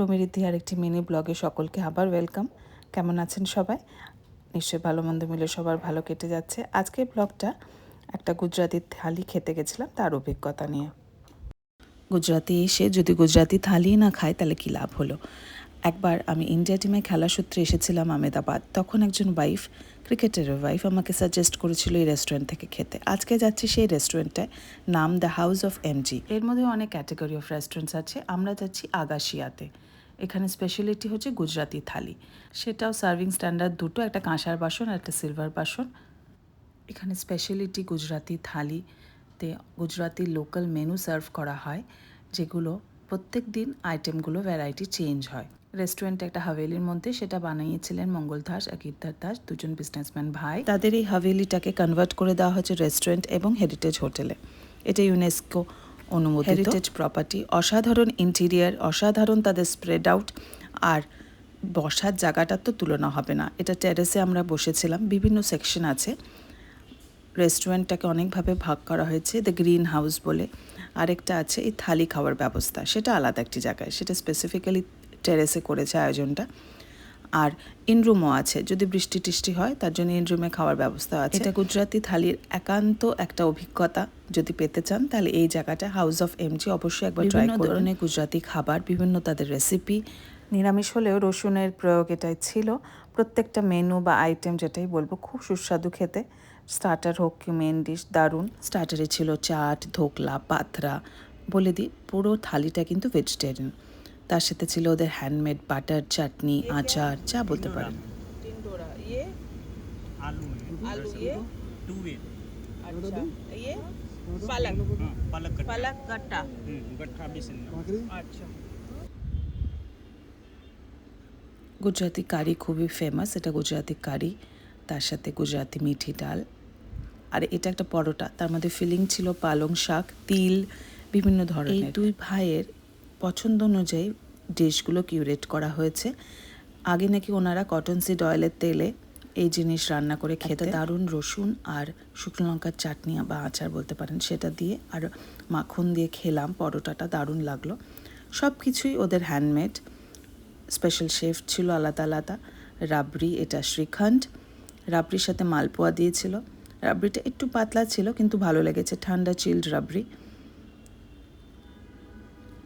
রমিরিদ্ধি আর একটি মিনি ব্লগে সকলকে আবার ওয়েলকাম কেমন আছেন সবাই? নিশ্চয়ই ভালো মন্দ মিলে সবার ভালো কেটে যাচ্ছে। আজকের ব্লগটা একটা গুজরাতি থালি খেতে গেছিলাম, তার অভিজ্ঞতা নিয়ে। গুজরাতি এসে যদি গুজরাতি থালি না খায়, তাহলে কী লাভ হলো? একবার আমি ইন্ডিয়া টিমে খেলা সূত্রে এসেছিলাম আমেদাবাদ। তখন একজন ওয়াইফ ক্রিকেটারের ওয়াইফ আমাকে সাজেস্ট করেছিল এই রেস্টুরেন্ট থেকে খেতে। আজকে যাচ্ছি সেই রেস্টুরেন্টটায় নাম দ্য হাউস অফ এমজি এর মধ্যে অনেক ক্যাটাগরি অফ রেস্টুরেন্টস আছে। আমরা যাচ্ছি আগাশিয়াতে। এখানে স্পেশালিটি হচ্ছে গুজরাতি থালি। সেটাও সার্ভিং স্ট্যান্ডার্ড দুটো, একটা কাঁসার বাসন আর একটা সিলভার বাসন। এখানে স্পেশালিটি গুজরাতি থালিতে গুজরাতি লোকাল মেনু সার্ভ করা হয়, যেগুলো প্রত্যেক দিন আইটেমগুলো ভ্যারাইটি চেঞ্জ হয়। রেস্টুরেন্ট একটা হাভেলির মধ্যে সেটা বানিয়েছিলেন মঙ্গল দাস আর গীতার দাস দুজন বিজনেসম্যান ভাই। তাদের এই হাভেলিটাকে কনভার্ট করে দেওয়া হয়েছে রেস্টুরেন্ট এবং হেরিটেজ হোটেলে এটা ইউনেস্কো অনুমোদিত। হেরিটেজ প্রপার্টি অসাধারণ ইন্টেরিয়ার অসাধারণ তাদের স্প্রেড আউট আর বসার জায়গাটার তো তুলনা হবে না। এটা টেরেসে আমরা বসেছিলাম বিভিন্ন সেকশন আছে। রেস্টুরেন্টটাকে অনেকভাবে ভাগ করা হয়েছে দ্য গ্রিন হাউস বলে। আরেকটা আছে এই থালি খাওয়ার ব্যবস্থা সেটা আলাদা একটি জায়গায় সেটা স্পেসিফিক্যালি টেরেসে করেছে আয়োজনটা। আর ইনরুমও আছে যদি বৃষ্টি টিষ্টি হয় তার জন্য ইনরুমে খাওয়ার ব্যবস্থা আছে। এটা গুজরাতি থালির একান্ত একটা অভিজ্ঞতা যদি পেতে চান তাহলে এই জায়গাটা হাউস অফ এমজি অবশ্যই একবার ট্রাই করুন ধরনের গুজরাতি খাবার বিভিন্ন তাদের রেসিপি নিরামিষ হলেও রসুনের প্রয়োগ এটাই ছিল। প্রত্যেকটা মেনু বা আইটেম যেটাই বলব খুব সুস্বাদু খেতে। স্টার্টার হোক কি মেন ডিশ দারুণ। স্টার্টারে ছিল চাট ধোকলা পাথরা বলে দিই পুরো থালিটা কিন্তু ভেজিটেরিয়ান তার সাথে ছিল ওদের হ্যান্ডমেড বাটার চাটনি আচার যা বলতে পারেন। গুজরাতি কারি খুবই ফেমাস এটা গুজরাতি কারি তার সাথে গুজরাতি মিঠি ডাল। আর এটা একটা পরোটা তার মধ্যে ফিলিং ছিল পালং শাক তিল বিভিন্ন ধরনের। দুই ভাইয়ের পছন্দ অনুযায়ী ডিশগুলো কিউরেট করা হয়েছে। আগে নাকি ওনারা কটন সিড অয়েলের তেলে এই জিনিস রান্না করে খেতে। দারুণ রসুন আর শুকনো লঙ্কার চাটনি বা আচার বলতে পারেন সেটা দিয়ে আর মাখন দিয়ে খেলাম পরোটাটা দারুণ লাগল। সব কিছুই ওদের হ্যান্ডমেড স্পেশাল শেফ ছিল আলাদা আলাদা। রাবড়ি এটা শ্রীখণ্ড। রাবড়ির সাথে মালপোয়া দিয়েছিল। রাবড়িটা একটু পাতলা ছিল কিন্তু ভালো লেগেছে। ঠান্ডা চিল্ড রাবড়ি।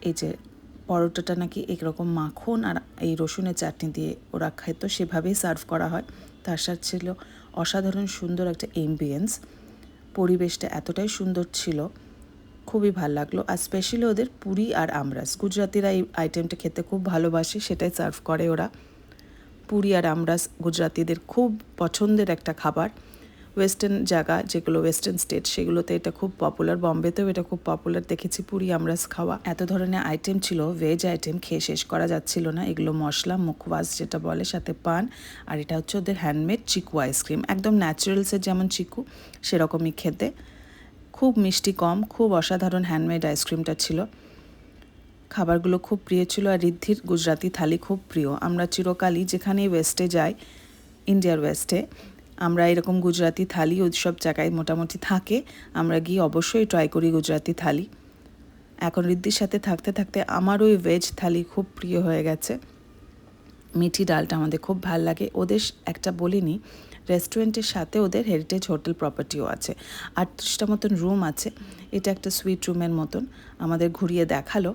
এই যে পরোটাটা নাকি একরকম মাখন আর এই রসুনের চাটনি দিয়ে ওরা খায়, তো সেভাবেই সার্ভ করা হয়। তার সাথে ছিল অসাধারণ সুন্দর একটা এমবিয়েন্স পরিবেশটা এতটাই সুন্দর ছিল, খুবই ভালো লাগল। আর স্পেশালি ওদের পুরি আর আমরাস। গুজরাতিরা এই আইটেমটা খেতে খুব ভালোবাসে, সেটাই সার্ভ করে ওরা। পুরি আর আমরাস গুজরাতিদের খুব পছন্দের একটা খাবার। ওয়েস্টার্ন জায়গা, যেগুলো ওয়েস্টার্ন স্টেট সেগুলোতে এটা খুব পপুলার বম্বেতেও এটা খুব পপুলার দেখেছি পুরি আমরাস খাওয়া। এত ধরনের আইটেম ছিল ভেজ আইটেম খেয়ে শেষ করা যাচ্ছিল না। এগুলো মশলা মুখওয়াজ যেটা বলে, সাথে পান। আর এটা হচ্ছে ওদের হ্যান্ডমেড চিকু আইসক্রিম একদম ন্যাচারালসের যেমন চিকু সেরকমই খেতে। খুব মিষ্টি কম, খুব অসাধারণ হ্যান্ডমেড আইসক্রিমটা ছিল। খাবারগুলো খুব প্রিয় ছিল। আর রিদ্ধির গুজরাতি থালি খুব প্রিয়। আমরা চিরকালই যেখানেই ওয়েস্টে যাই ইন্ডিয়ার ওয়েস্টে আমরা এরকম গুজরাতি থালি সব জায়গায় মোটামুটি থাকে, আমরা গিয়ে অবশ্যই ট্রাই করি গুজরাতি থালি। এখন রিদ্ধির সাথে থাকতে থাকতে আমার ওই ভেজ থালি খুব প্রিয় হয়ে গেছে। মিঠি ডালটা আমাদের খুব ভালো লাগে। ওদের একটা বলিনি রেস্টুরেন্টের সাথে ওদের হেরিটেজ হোটেল প্রপার্টিও আছে। আটত্রিশটা মতন রুম আছে। এটা একটা সুইট রুমের মতন। আমাদের ঘুরিয়ে দেখাল।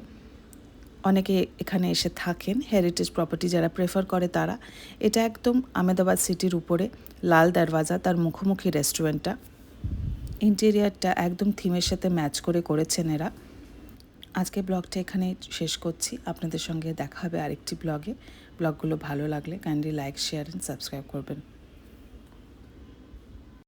অনেকে এখানে এসে থাকেন হেরিটেজ প্রপার্টি যারা প্রেফার করে তারা। এটা একদম আমেদাবাদ সিটির উপরে, লাল দরওয়াজা, তার মুখোমুখি রেস্টুরেন্টটা ইন্টেরিয়ারটা একদম থিমের সাথে ম্যাচ করে করেছেন এরা। আজকে ব্লগটা এখানে শেষ করছি। আপনাদের সঙ্গে দেখা হবে আরেকটি ব্লগে ব্লগগুলো ভালো লাগলে kindly like share and subscribe করবেন।